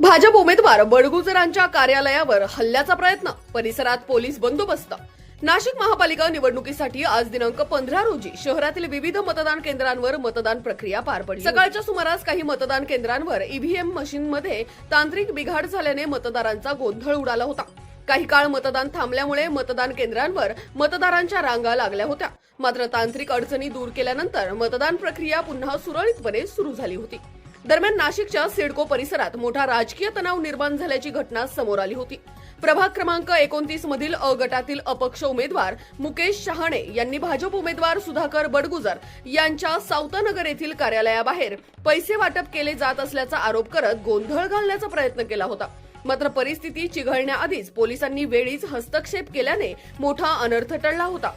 भाजप उमेदवार बडगुजरांच्या कार्यालयावर हल्ल्याचा प्रयत्न परिसरात पोलीस बंदोबस्त. नाशिक महापालिका निवडणुकीसाठी आज दिनांक पंधरा रोजी शहरातील विविध मतदान केंद्रांवर मतदान प्रक्रिया पार पडली. सकाळच्या सुमारास काही मतदान केंद्रांवर ईव्हीएम मशीनमध्ये तांत्रिक बिघाड झाल्याने मतदारांचा गोंधळ उडाला होता. काही काळ मतदान थांबल्यामुळे मतदान केंद्रांवर मतदारांच्या रांगा लागल्या होत्या. मात्र तांत्रिक अडचणी दूर केल्यानंतर मतदान प्रक्रिया पुन्हा सुरळीतपणे सुरू झाली होती. दरम्यान नाशिकच्या सिडको परिसरात मोठा राजकीय तणाव निर्माण झाल्याची घटना समोर आली होती. प्रभाग क्रमांक एकोणतीस मधील अ गटातील अपक्ष उमेदवार मुकेश शहाणे यांनी भाजप उमेदवार सुधाकर बडगुजर यांच्या सावतानगर येथील कार्यालयाबाहेर पैसे वाटप केले जात असल्याचा आरोप करत गोंधळ घालण्याचा प्रयत्न केला होता. मात्र परिस्थिती चिघळण्याआधीच पोलिसांनी वेळीच हस्तक्षेप केल्याने मोठा अनर्थ टळला होता.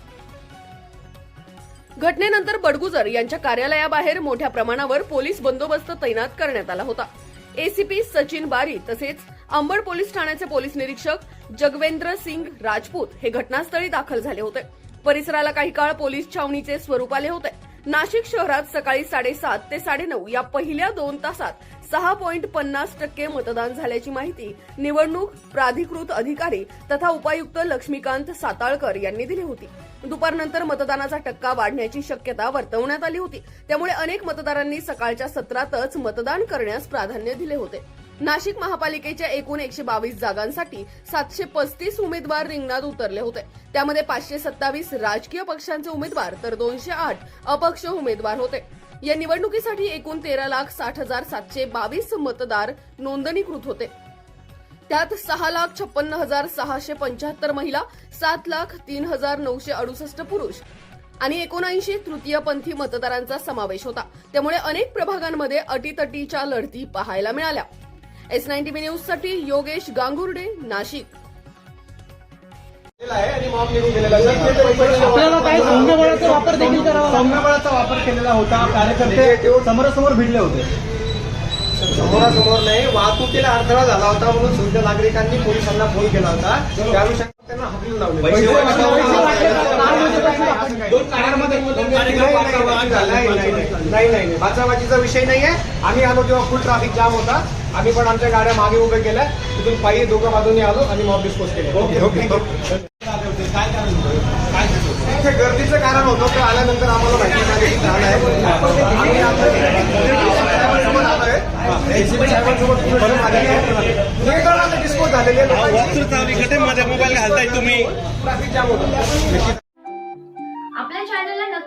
घटनेनंतर बडगुजर यांच्या कार्यालयाबाहेर मोठ्या प्रमाणावर पोलीस बंदोबस्त तैनात करण्यात आला होता. एसीपी सचिन बारी तसेच अंबड पोलीस ठाण्याचे पोलीस निरीक्षक जगवेंद्र सिंग राजपूत हे घटनास्थळी दाखल झाले होते. परिसराला काही काळ पोलीस छावणीचे स्वरूप आले होते. नाशिक शहरात सकाळी साडेसात ते साडेनऊ या पहिल्या दोन तासात सहा पॉईंट पन्नास टक्के मतदान झाल्याची माहिती निवडणूक प्राधिकृत अधिकारी तथा उपायुक्त लक्ष्मीकांत साताळकर यांनी दिली होती. दुपारनंतर मतदानाचा टक्का वाढण्याची शक्यता वर्तवण्यात आली होती. त्यामुळे अनेक मतदारांनी सकाळच्या सत्रातच मतदान करण्यास प्राधान्य दिले होते. नाशिक महापालिकेच्या एकूण एकशे बावीस जागांसाठी सातशे पस्तीस उमेदवार रिंगणात उतरले होते. त्यामध्ये पाचशे सत्तावीस राजकीय पक्षांचे उमेदवार तर दोनशे आठ अपक्ष उमेदवार होते. या निवडणुकीसाठी एकूण तेरा लाख साठ हजार सातशे बावीस मतदार नोंदणीकृत होते. त्यात सहा लाख छप्पन्न हजार सहाशे पंच्याहत्तर महिला सात लाख तीन हजार नऊशे अडुसष्ट पुरुष आणि एकोणऐंशी तृतीयपंथी मतदारांचा समावेश होता. त्यामुळे अनेक प्रभागांमध्ये अटीतटीच्या लढती पाहायला मिळाल्या. एस नाईन्टी न्यूजसाठी योगेश गांगुर्डे नाशिक. आणि निघून गेलेला. आपल्याला वापर देखील करावा केलेला होता. कार्यकर्ते समोरासमोर भिडले होते. समोरासमोर नाही वाहतुकीला अडथळा झाला होता म्हणून शुद्ध नागरिकांनी पोलिसांना फोन केला होता. त्यानुसार त्यांना हकलून लावले. नाही, नाही, नाही. नाही नाही नाही. बाचाबाचीचा विषय नाहीये. आम्ही आलो तेव्हा फुल ट्रॅफिक जाम होता. आम्ही पण आमच्या गाड्या मागे उभे केल्या. तिथून पायी दोघं बाजूनी आलो आणि मॉब डिस्पोज केले. ओके गर्दीचं कारण होतं तर आल्यानंतर आम्हाला माहिती डिस्पोज झालेली मोबाईल घालताय तुम्ही. ट्रॅफिक जाम होतं.